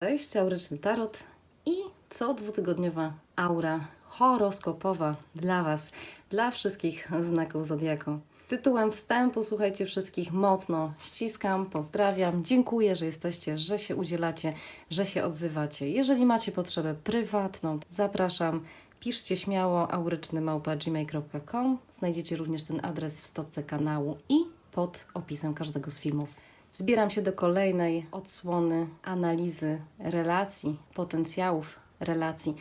Cześć, auryczny tarot i co dwutygodniowa aura horoskopowa dla Was, dla wszystkich znaków zodiaku. Tytułem wstępu, słuchajcie, wszystkich mocno ściskam, pozdrawiam, dziękuję, że jesteście, że się udzielacie, że się odzywacie. Jeżeli macie potrzebę prywatną, zapraszam, piszcie śmiało aurycznymałpa.gmail.com Znajdziecie również ten adres w stopce kanału i pod opisem każdego z filmów. Zbieram się do kolejnej odsłony analizy relacji, potencjałów relacji.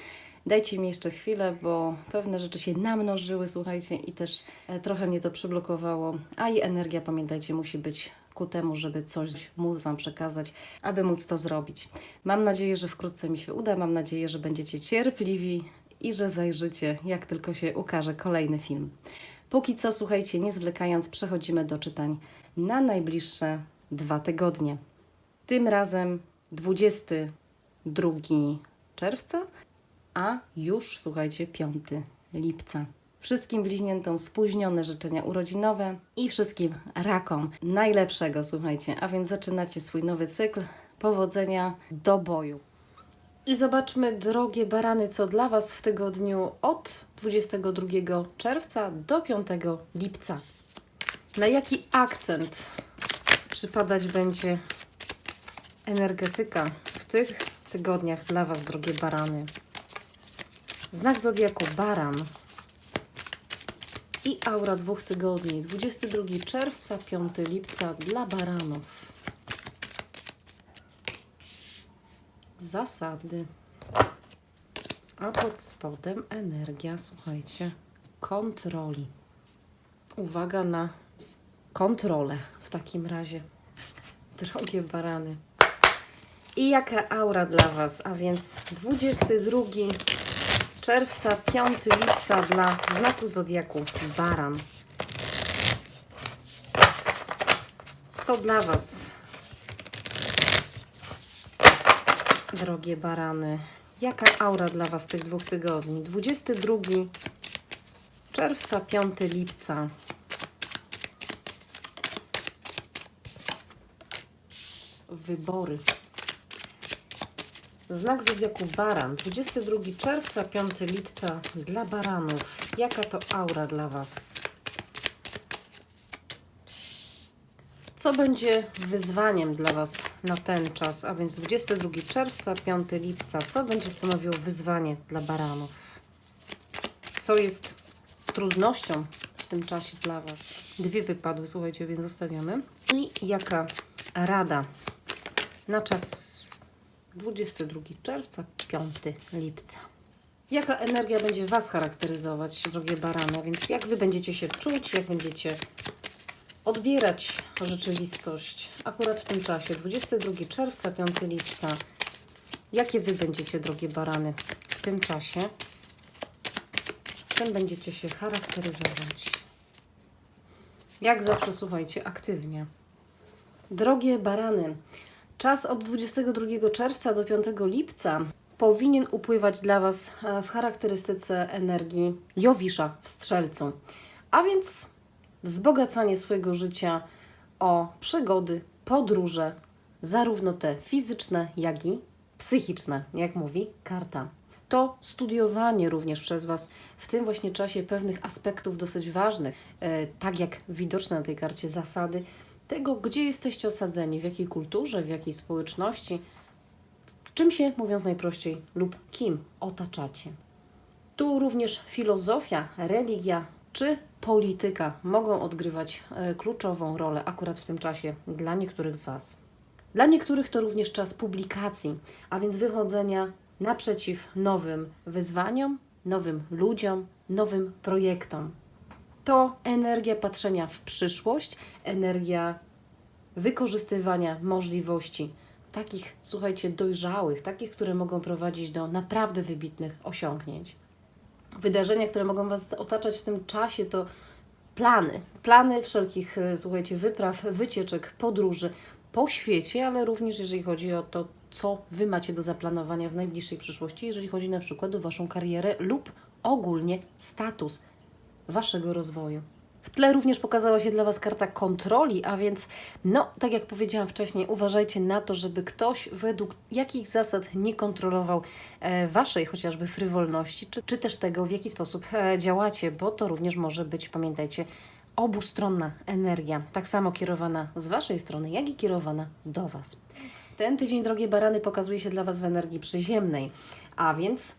Dajcie mi jeszcze chwilę, bo pewne rzeczy się namnożyły, słuchajcie, i też e, trochę mnie to przyblokowało. A i energia, pamiętajcie, musi być ku temu, żeby coś móc Wam przekazać, aby móc to zrobić. Mam nadzieję, że wkrótce mi się uda. Mam nadzieję, że będziecie cierpliwi i że zajrzycie, jak tylko się ukaże kolejny film. Póki co, słuchajcie, nie zwlekając, przechodzimy do czytań na najbliższe dwa tygodnie. Tym razem 22 czerwca, a już, słuchajcie, 5 lipca. Wszystkim bliźniętom spóźnione życzenia urodzinowe i wszystkim rakom najlepszego, słuchajcie. A więc zaczynacie swój nowy cykl. Powodzenia do boju. I zobaczmy, drogie barany, co dla Was w tygodniu od 22 czerwca do 5 lipca. Na jaki akcent przypadać będzie energetyka w tych tygodniach dla Was, drogie barany? Znak zodiaku baran i aura dwóch tygodni 22 czerwca, 5 lipca dla baranów. Zasady. A pod spodem energia, słuchajcie, kontroli. Uwaga na kontrolę w takim razie. Drogie barany. I jaka aura dla Was? A więc 22 czerwca, 5 lipca dla znaku zodiaku baran. Co dla Was? Drogie barany. Jaka aura dla Was tych dwóch tygodni? 22 czerwca, 5 lipca. Wybory. Znak zodiaku Baran. 22 czerwca, 5 lipca dla baranów. Jaka to aura dla Was? Co będzie wyzwaniem dla Was na ten czas? A więc 22 czerwca, 5 lipca. Co będzie stanowiło wyzwanie dla baranów? Co jest trudnością w tym czasie dla Was? Dwie wypadły, słuchajcie, więc zostawiamy. I jaka rada na czas 22 czerwca, 5 lipca. Jaka energia będzie Was charakteryzować, drogie barany? Więc jak Wy będziecie się czuć, jak będziecie odbierać rzeczywistość akurat w tym czasie, 22 czerwca, 5 lipca. Jakie Wy będziecie, drogie barany, w tym czasie? Czym będziecie się charakteryzować? Jak zawsze, słuchajcie, aktywnie. Drogie barany, czas od 22 czerwca do 5 lipca powinien upływać dla Was e, w charakterystyce energii Jowisza w Strzelcu. A więc wzbogacanie swojego życia o przygody, podróże, zarówno te fizyczne, jak i psychiczne, jak mówi karta. To studiowanie również przez Was w tym właśnie czasie pewnych aspektów dosyć ważnych, e, tak jak widoczne na tej karcie zasady tego, gdzie jesteście osadzeni, w jakiej kulturze, w jakiej społeczności, czym się, mówiąc najprościej, lub kim otaczacie. Tu również filozofia, religia czy polityka mogą odgrywać e, kluczową rolę akurat w tym czasie dla niektórych z Was. Dla niektórych to również czas publikacji, a więc wychodzenia naprzeciw nowym wyzwaniom, nowym ludziom, nowym projektom. To energia patrzenia w przyszłość, energia wykorzystywania możliwości takich, słuchajcie, dojrzałych, takich, które mogą prowadzić do naprawdę wybitnych osiągnięć. Wydarzenia, które mogą Was otaczać w tym czasie, to plany. Plany wszelkich, e, słuchajcie, wypraw, wycieczek, podróży po świecie, ale również jeżeli chodzi o to, co Wy macie do zaplanowania w najbliższej przyszłości, jeżeli chodzi na przykład o Waszą karierę lub ogólnie status Waszego rozwoju. W tle również pokazała się dla Was karta kontroli, a więc, no, tak jak powiedziałam wcześniej, uważajcie na to, żeby ktoś według jakich zasad nie kontrolował e, Waszej chociażby frywolności, czy, czy też tego, w jaki sposób e, działacie, bo to również może być, pamiętajcie, obustronna energia, tak samo kierowana z Waszej strony, jak i kierowana do Was. Ten tydzień, drogie barany, pokazuje się dla Was w energii przyziemnej, a więc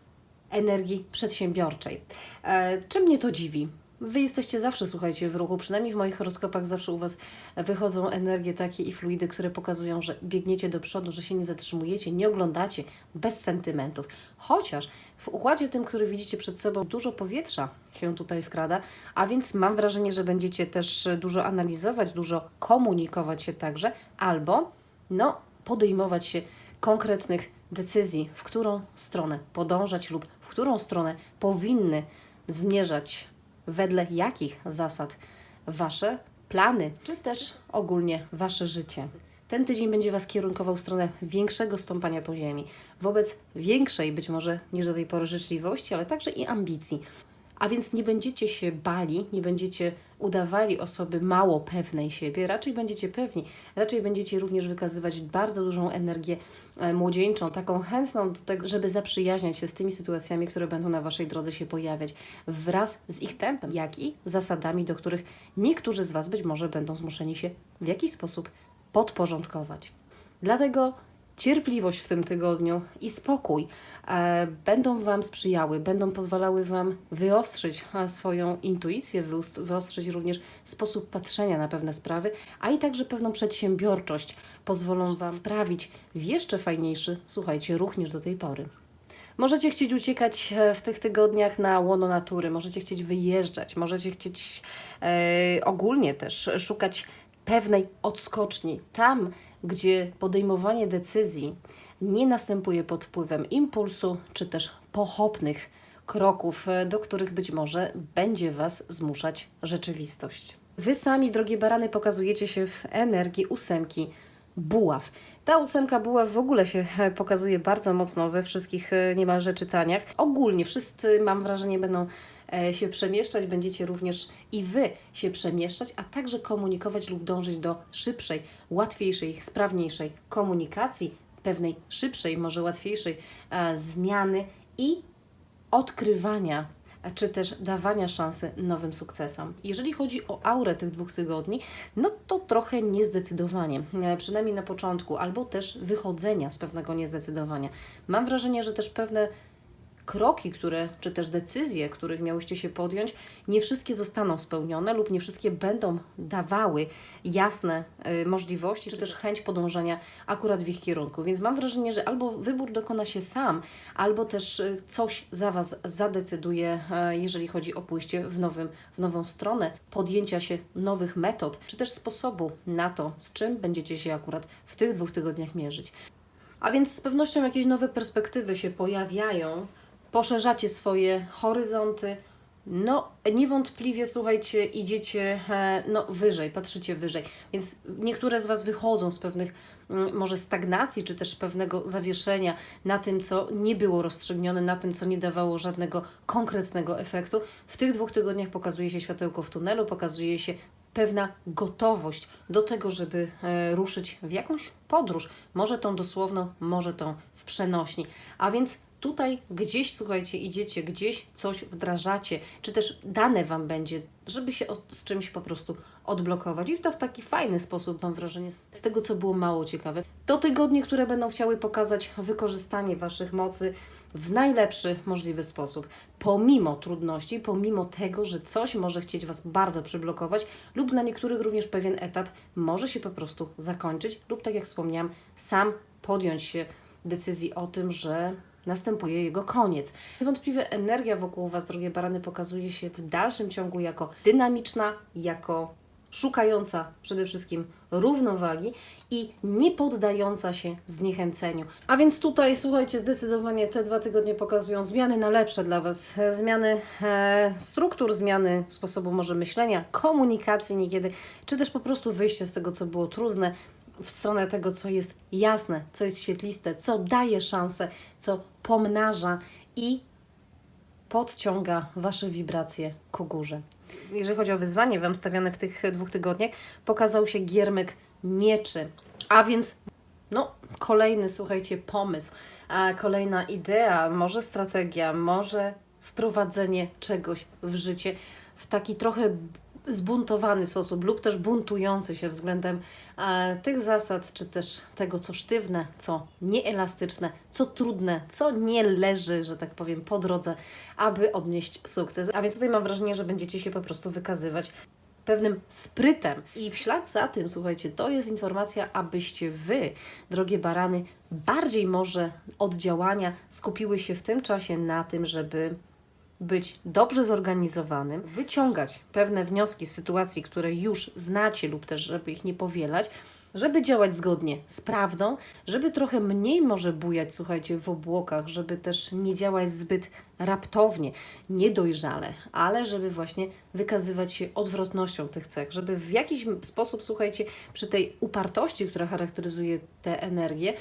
energii przedsiębiorczej. E, czym mnie to dziwi? Wy jesteście zawsze, słuchajcie, w ruchu, przynajmniej w moich horoskopach zawsze u Was wychodzą energie takie i fluidy, które pokazują, że biegniecie do przodu, że się nie zatrzymujecie, nie oglądacie, bez sentymentów. Chociaż w układzie tym, który widzicie przed sobą, dużo powietrza się tutaj wkrada, a więc mam wrażenie, że będziecie też dużo analizować, dużo komunikować się także, albo no, podejmować się konkretnych decyzji, w którą stronę podążać lub którą stronę powinny zmierzać, wedle jakich zasad Wasze plany, czy też ogólnie Wasze życie. Ten tydzień będzie Was kierunkował w stronę większego stąpania po ziemi, wobec większej być może niż do tej pory życzliwości, ale także i ambicji. A więc nie będziecie się bali, nie będziecie udawali osoby mało pewnej siebie, raczej będziecie pewni, raczej będziecie również wykazywać bardzo dużą energię e, młodzieńczą, taką chętną do tego, żeby zaprzyjaźniać się z tymi sytuacjami, które będą na Waszej drodze się pojawiać, wraz z ich tempem, jak i zasadami, do których niektórzy z Was być może będą zmuszeni się w jakiś sposób podporządkować. Dlatego cierpliwość w tym tygodniu i spokój e, będą Wam sprzyjały, będą pozwalały Wam wyostrzyć e, swoją intuicję, wyos- wyostrzyć również sposób patrzenia na pewne sprawy, a i także pewną przedsiębiorczość pozwolą Wam wprawić w jeszcze fajniejszy, słuchajcie, ruch niż do tej pory. Możecie chcieć uciekać e, w tych tygodniach na łono natury, możecie chcieć wyjeżdżać, możecie chcieć e, ogólnie też szukać pewnej odskoczni. Tam, gdzie podejmowanie decyzji nie następuje pod wpływem impulsu czy też pochopnych kroków, e, do których być może będzie Was zmuszać rzeczywistość. Wy sami, drogie barany, pokazujecie się w energii ósemki buław. Ta ósemka buław w ogóle się e, pokazuje bardzo mocno we wszystkich e, niemalże czytaniach. Ogólnie wszyscy, mam wrażenie, będą się przemieszczać, będziecie również i Wy się przemieszczać, a także komunikować lub dążyć do szybszej, łatwiejszej, sprawniejszej komunikacji, pewnej szybszej, może łatwiejszej e, zmiany i odkrywania czy też dawania szansy nowym sukcesom. Jeżeli chodzi o aurę tych dwóch tygodni, no to trochę niezdecydowanie, e, przynajmniej na początku, albo też wychodzenia z pewnego niezdecydowania. Mam wrażenie, że też pewne kroki, które, czy też decyzje, których miałyście się podjąć, nie wszystkie zostaną spełnione lub nie wszystkie będą dawały jasne y, możliwości, czy też chęć podążania akurat w ich kierunku. Więc mam wrażenie, że albo wybór dokona się sam, albo też y, coś za Was zadecyduje, y, jeżeli chodzi o pójście w, nowym, w nową stronę, podjęcia się nowych metod, czy też sposobu na to, z czym będziecie się akurat w tych dwóch tygodniach mierzyć. A więc z pewnością jakieś nowe perspektywy się pojawiają, poszerzacie swoje horyzonty. No, niewątpliwie, słuchajcie, idziecie e, no, wyżej, patrzycie wyżej. Więc niektóre z Was wychodzą z pewnych mm, może stagnacji, czy też pewnego zawieszenia na tym, co nie było rozstrzygnione, na tym, co nie dawało żadnego konkretnego efektu. W tych dwóch tygodniach pokazuje się światełko w tunelu, pokazuje się pewna gotowość do tego, żeby e, ruszyć w jakąś podróż. Może tą dosłowną, może tą w przenośni. A więc tutaj gdzieś, słuchajcie, idziecie, gdzieś coś wdrażacie, czy też dane Wam będzie, żeby się od, z czymś po prostu odblokować. I to w taki fajny sposób, mam wrażenie, z tego, co było mało ciekawe. To tygodnie, które będą chciały pokazać wykorzystanie Waszych mocy w najlepszy możliwy sposób. Pomimo trudności, pomimo tego, że coś może chcieć Was bardzo przyblokować, lub dla niektórych również pewien etap może się po prostu zakończyć, lub tak jak wspomniałam, sam podjąć się decyzji o tym, że następuje jego koniec. Niewątpliwie energia wokół Was, drogie barany, pokazuje się w dalszym ciągu jako dynamiczna, jako szukająca przede wszystkim równowagi i nie poddająca się zniechęceniu. A więc tutaj, słuchajcie, zdecydowanie te dwa tygodnie pokazują zmiany na lepsze dla Was, zmiany e, struktur, zmiany sposobu może myślenia, komunikacji niekiedy, czy też po prostu wyjście z tego, co było trudne, w stronę tego, co jest jasne, co jest świetliste, co daje szansę, co pomnaża i podciąga Wasze wibracje ku górze. jeżeli chodzi o wyzwanie Wam stawiane w tych dwóch tygodniach, pokazał się giermek mieczy. A więc, no, kolejny, słuchajcie, pomysł, a kolejna idea, może strategia, może wprowadzenie czegoś w życie w taki trochę zbuntowany sposób lub też buntujący się względem e, tych zasad, czy też tego, co sztywne, co nieelastyczne, co trudne, co nie leży, że tak powiem, po drodze, aby odnieść sukces. A więc tutaj mam wrażenie, że będziecie się po prostu wykazywać pewnym sprytem. I w ślad za tym, słuchajcie, to jest informacja, abyście Wy, drogie barany, bardziej może od działania skupiły się w tym czasie na tym, żeby być dobrze zorganizowanym, wyciągać pewne wnioski z sytuacji, które już znacie, lub też, żeby ich nie powielać, żeby działać zgodnie z prawdą, żeby trochę mniej może bujać, słuchajcie, w obłokach, żeby też nie działać zbyt raptownie, niedojrzale, ale żeby właśnie wykazywać się odwrotnością tych cech, żeby w jakiś sposób, słuchajcie, przy tej upartości, która charakteryzuje tę energię,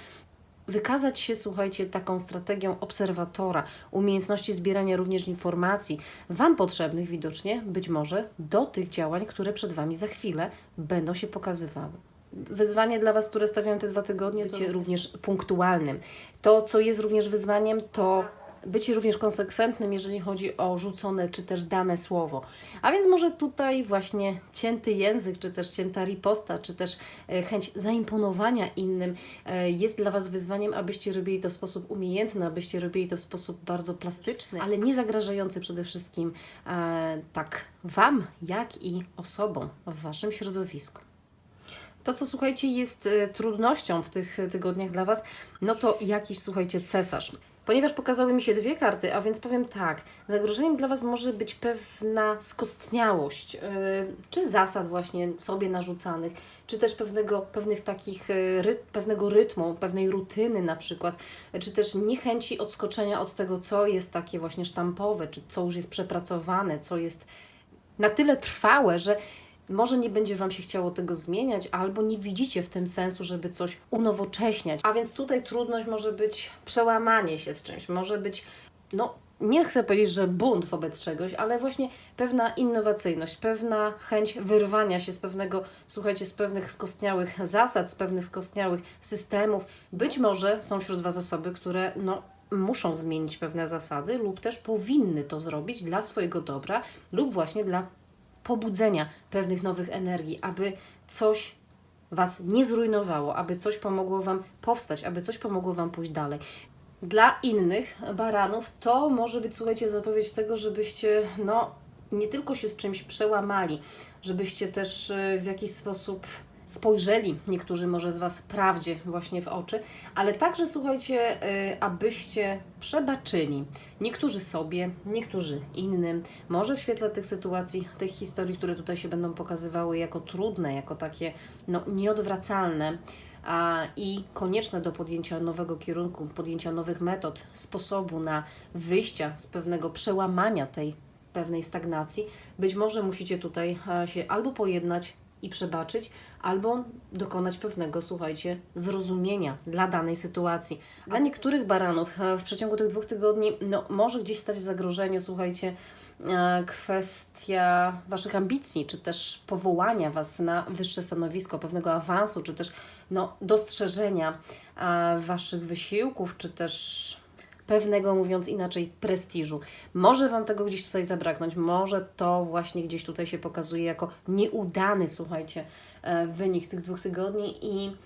wykazać się, słuchajcie, taką strategią obserwatora, umiejętności zbierania również informacji, Wam potrzebnych widocznie, być może, do tych działań, które przed Wami za chwilę będą się pokazywały. Wyzwanie dla Was, które stawiam te dwa tygodnie, bycie również punktualnym. To, co jest również wyzwaniem, to bycie również konsekwentnym, jeżeli chodzi o rzucone czy też dane słowo. A więc może tutaj właśnie cięty język, czy też cięta riposta, czy też e, chęć zaimponowania innym e, jest dla Was wyzwaniem, abyście robili to w sposób umiejętny, abyście robili to w sposób bardzo plastyczny, ale nie zagrażający przede wszystkim e, tak Wam, jak i osobom w Waszym środowisku. To, co słuchajcie, jest e, trudnością w tych tygodniach dla Was, no to jakiś, słuchajcie, cesarz. Ponieważ pokazały mi się dwie karty, a więc powiem tak, zagrożeniem dla Was może być pewna skostniałość, yy, czy zasad właśnie sobie narzucanych, czy też pewnego, pewnych takich, ry, pewnego rytmu, pewnej rutyny na przykład, czy też niechęci odskoczenia od tego, co jest takie właśnie sztampowe, czy co już jest przepracowane, co jest na tyle trwałe, że może nie będzie Wam się chciało tego zmieniać, albo nie widzicie w tym sensu, żeby coś unowocześniać. A więc tutaj trudność może być przełamanie się z czymś, może być, no, nie chcę powiedzieć, że bunt wobec czegoś, ale właśnie pewna innowacyjność, pewna chęć wyrwania się z pewnego, słuchajcie, z pewnych skostniałych zasad, z pewnych skostniałych systemów. Być może są wśród Was osoby, które, no, muszą zmienić pewne zasady, lub też powinny to zrobić dla swojego dobra, lub właśnie dla pobudzenia pewnych nowych energii, aby coś Was nie zrujnowało, aby coś pomogło Wam powstać, aby coś pomogło Wam pójść dalej. Dla innych baranów to może być, słuchajcie, zapowiedź tego, żebyście no, nie tylko się z czymś przełamali, żebyście też y, w jakiś sposób spojrzeli niektórzy może z Was prawdzie właśnie w oczy, ale także słuchajcie, y, abyście przebaczyli niektórzy sobie, niektórzy innym, może w świetle tych sytuacji, tych historii, które tutaj się będą pokazywały jako trudne, jako takie no, nieodwracalne a, i konieczne do podjęcia nowego kierunku, podjęcia nowych metod, sposobu na wyjścia z pewnego przełamania tej pewnej stagnacji, być może musicie tutaj e, się albo pojednać i przebaczyć, albo dokonać pewnego, słuchajcie, zrozumienia dla danej sytuacji. Dla niektórych baranów e, w przeciągu tych dwóch tygodni no, może gdzieś stać w zagrożeniu, słuchajcie, e, kwestia Waszych ambicji, czy też powołania Was na wyższe stanowisko, pewnego awansu, czy też no, dostrzeżenia e, Waszych wysiłków, czy też pewnego, mówiąc inaczej, prestiżu. Może Wam tego gdzieś tutaj zabraknąć, może to właśnie gdzieś tutaj się pokazuje jako nieudany, słuchajcie, e, wynik tych dwóch tygodni i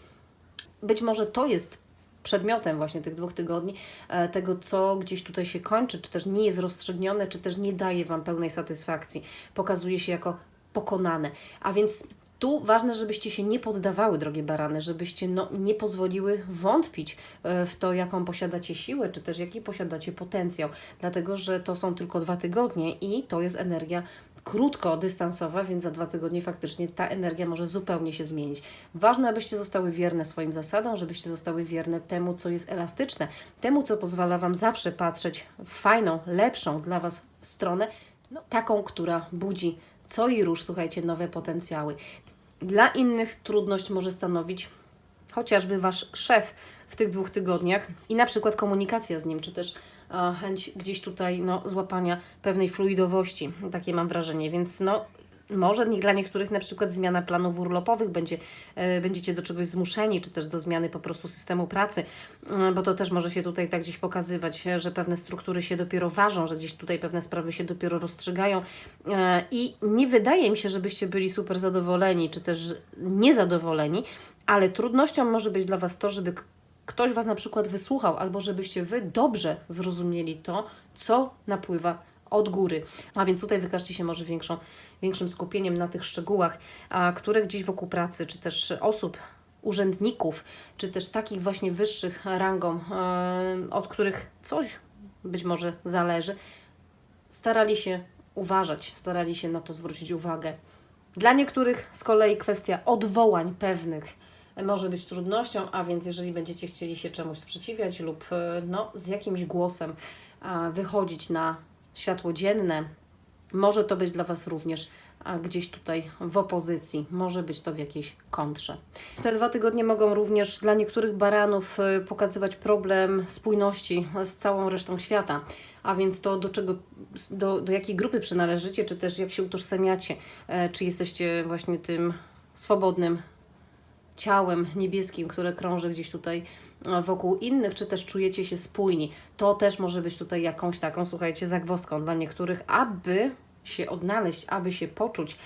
być może to jest przedmiotem właśnie tych dwóch tygodni, e, tego co gdzieś tutaj się kończy, czy też nie jest rozstrzygnione, czy też nie daje Wam pełnej satysfakcji, pokazuje się jako pokonane. A więc tu ważne, żebyście się nie poddawały, drogie barany, żebyście no, nie pozwoliły wątpić e, w to, jaką posiadacie siłę, czy też jaki posiadacie potencjał, dlatego że to są tylko dwa tygodnie i to jest energia krótkodystansowa, więc za dwa tygodnie faktycznie ta energia może zupełnie się zmienić. Ważne, abyście zostały wierne swoim zasadom, żebyście zostały wierne temu, co jest elastyczne, temu, co pozwala Wam zawsze patrzeć w fajną, lepszą dla Was stronę, no, taką, która budzi co i róż, słuchajcie, nowe potencjały. Dla innych trudność może stanowić chociażby Wasz szef w tych dwóch tygodniach i na przykład komunikacja z nim, czy też e, chęć gdzieś tutaj no, złapania pewnej fluidowości. Takie mam wrażenie, więc no może dla niektórych na przykład zmiana planów urlopowych będzie, e, będziecie do czegoś zmuszeni, czy też do zmiany po prostu systemu pracy, e, bo to też może się tutaj tak gdzieś pokazywać, e, że pewne struktury się dopiero ważą, że gdzieś tutaj pewne sprawy się dopiero rozstrzygają. I nie wydaje mi się, żebyście byli super zadowoleni, czy też niezadowoleni, ale trudnością może być dla Was to, żeby ktoś Was na przykład wysłuchał, albo żebyście Wy dobrze zrozumieli to, co napływa od góry. A więc tutaj wykażcie się może większą, większym skupieniem na tych szczegółach, a, które gdzieś wokół pracy, czy też osób, urzędników, czy też takich właśnie wyższych rangą, e, od których coś być może zależy, starali się uważać, starali się na to zwrócić uwagę. Dla niektórych z kolei kwestia odwołań pewnych może być trudnością, a więc jeżeli będziecie chcieli się czemuś sprzeciwiać lub e, no, z jakimś głosem wychodzić na światło dzienne, może to być dla Was również a, gdzieś tutaj w opozycji, może być to w jakiejś kontrze. Te dwa tygodnie mogą również dla niektórych baranów e, pokazywać problem spójności z całą resztą świata, a więc to do czego, do, do jakiej grupy przynależycie, czy też jak się utożsamiacie, e, czy jesteście właśnie tym swobodnym ciałem niebieskim, które krąży gdzieś tutaj e, wokół innych, czy też czujecie się spójni. To też może być tutaj jakąś taką, słuchajcie, zagwozdką dla niektórych, aby się odnaleźć, aby się poczuć,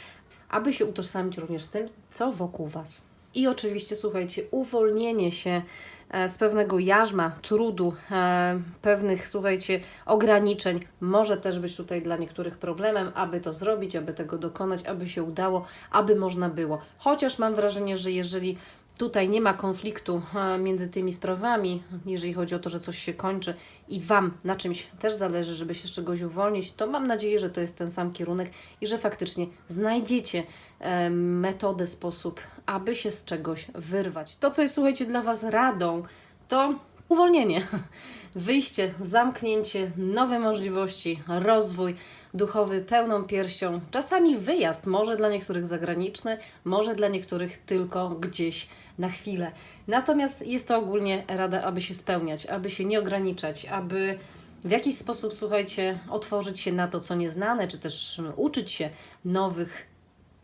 aby się utożsamić również z tym, co wokół Was. I oczywiście, słuchajcie, uwolnienie się e, z pewnego jarzma, trudu, e, pewnych, słuchajcie, ograniczeń może też być tutaj dla niektórych problemem, aby to zrobić, aby tego dokonać, aby się udało, aby można było. Chociaż mam wrażenie, że jeżeli tutaj nie ma konfliktu e, między tymi sprawami, jeżeli chodzi o to, że coś się kończy i Wam na czymś też zależy, żeby się z czegoś uwolnić, to mam nadzieję, że to jest ten sam kierunek i że faktycznie znajdziecie e, metodę, sposób, aby się z czegoś wyrwać. To, co jest, słuchajcie, dla Was radą, to uwolnienie, wyjście, zamknięcie, nowe możliwości, rozwój duchowy pełną piersią, czasami wyjazd, może dla niektórych zagraniczny, może dla niektórych tylko gdzieś na chwilę. Natomiast jest to ogólnie rada, aby się spełniać, aby się nie ograniczać, aby w jakiś sposób, słuchajcie, otworzyć się na to, co nieznane, czy też uczyć się nowych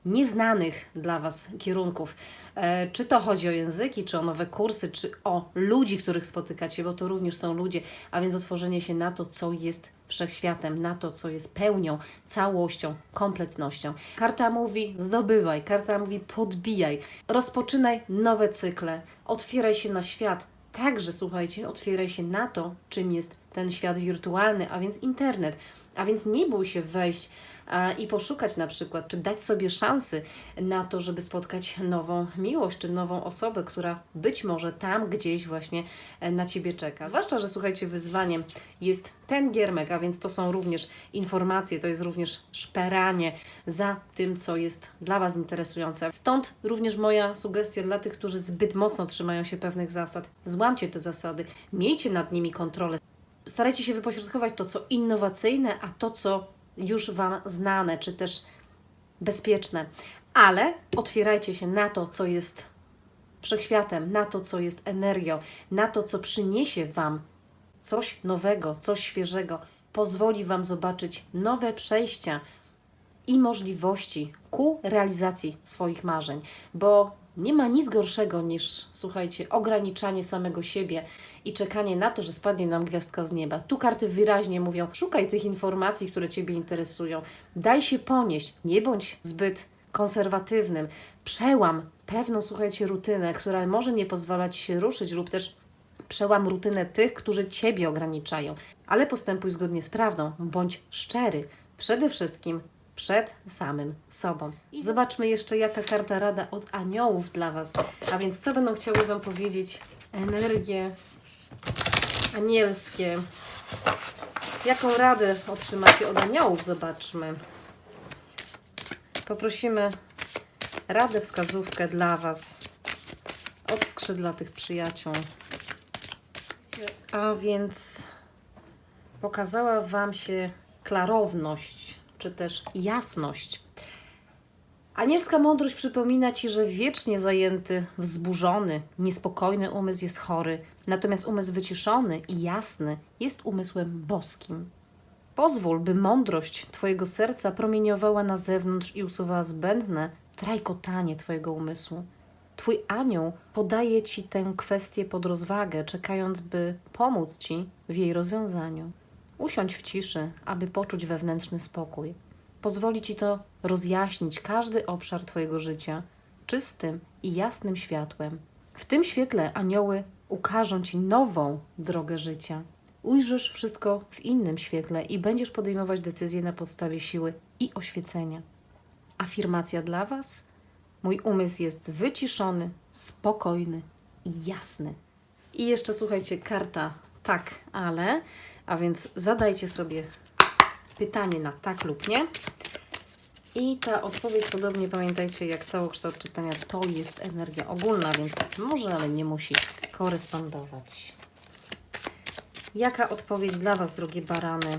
nieznanych dla Was kierunków. E, Czy to chodzi o języki, czy o nowe kursy, czy o ludzi, których spotykacie, bo to również są ludzie, a więc otworzenie się na to, co jest wszechświatem, na to, co jest pełnią, całością, kompletnością. Karta mówi zdobywaj, karta mówi podbijaj, rozpoczynaj nowe cykle, otwieraj się na świat. Także, słuchajcie, otwieraj się na to, czym jest ten świat wirtualny, a więc internet. A więc nie bój się wejść i poszukać na przykład, czy dać sobie szansy na to, żeby spotkać nową miłość, czy nową osobę, która być może tam gdzieś właśnie e, na Ciebie czeka. Zwłaszcza, że słuchajcie, wyzwaniem jest ten giermek, a więc to są również informacje, to jest również szperanie za tym, co jest dla Was interesujące. Stąd również moja sugestia dla tych, którzy zbyt mocno trzymają się pewnych zasad. Złamcie te zasady, miejcie nad nimi kontrolę. Starajcie się wypośrodkować to, co innowacyjne, a to, co już Wam znane, czy też bezpieczne. Ale otwierajcie się na to, co jest wszechświatem, na to, co jest energią, na to, co przyniesie Wam coś nowego, coś świeżego, pozwoli Wam zobaczyć nowe przejścia i możliwości ku realizacji swoich marzeń, bo nie ma nic gorszego niż, słuchajcie, ograniczanie samego siebie i czekanie na to, że spadnie nam gwiazdka z nieba. Tu karty wyraźnie mówią: szukaj tych informacji, które Ciebie interesują, daj się ponieść, nie bądź zbyt konserwatywnym, przełam pewną, słuchajcie, rutynę, która może nie pozwalać się ruszyć, lub też przełam rutynę tych, którzy Ciebie ograniczają, ale postępuj zgodnie z prawdą, bądź szczery, przede wszystkim przed samym sobą. Zobaczmy jeszcze, jaka karta rada od aniołów dla Was. A więc, co będą chciały Wam powiedzieć energie anielskie? Jaką radę otrzymacie od aniołów? Zobaczmy. Poprosimy radę, wskazówkę dla Was od skrzydlatych przyjaciół. A więc pokazała Wam się klarowność, czy też jasność. Anielska mądrość przypomina Ci, że wiecznie zajęty, wzburzony, niespokojny umysł jest chory, natomiast umysł wyciszony i jasny jest umysłem boskim. Pozwól, by mądrość Twojego serca promieniowała na zewnątrz i usuwała zbędne trajkotanie Twojego umysłu. Twój anioł podaje Ci tę kwestię pod rozwagę, czekając, by pomóc Ci w jej rozwiązaniu. Usiądź w ciszy, aby poczuć wewnętrzny spokój. Pozwoli Ci to rozjaśnić każdy obszar Twojego życia czystym i jasnym światłem. W tym świetle anioły ukażą Ci nową drogę życia. Ujrzysz wszystko w innym świetle i będziesz podejmować decyzje na podstawie siły i oświecenia. Afirmacja dla Was? Mój umysł jest wyciszony, spokojny i jasny. I jeszcze słuchajcie, karta tak, ale, a więc zadajcie sobie pytanie na tak lub nie. I ta odpowiedź, podobnie pamiętajcie, jak całokształt czytania, to jest energia ogólna, więc może, ale nie musi korespondować. Jaka odpowiedź dla Was, drogie barany?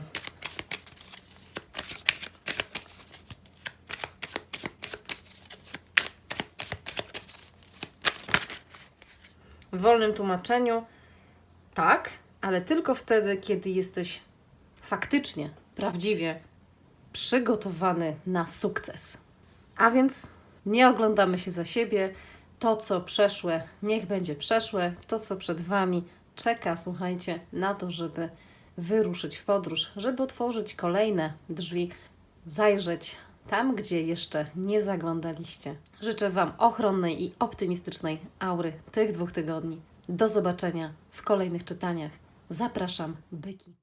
W wolnym tłumaczeniu tak, ale tylko wtedy, kiedy jesteś faktycznie, prawdziwie przygotowany na sukces. A więc nie oglądamy się za siebie. To, co przeszłe, niech będzie przeszłe. To, co przed Wami, czeka, słuchajcie, na to, żeby wyruszyć w podróż, żeby otworzyć kolejne drzwi, zajrzeć tam, gdzie jeszcze nie zaglądaliście. Życzę Wam ochronnej i optymistycznej aury tych dwóch tygodni. Do zobaczenia w kolejnych czytaniach. Zapraszam, byki.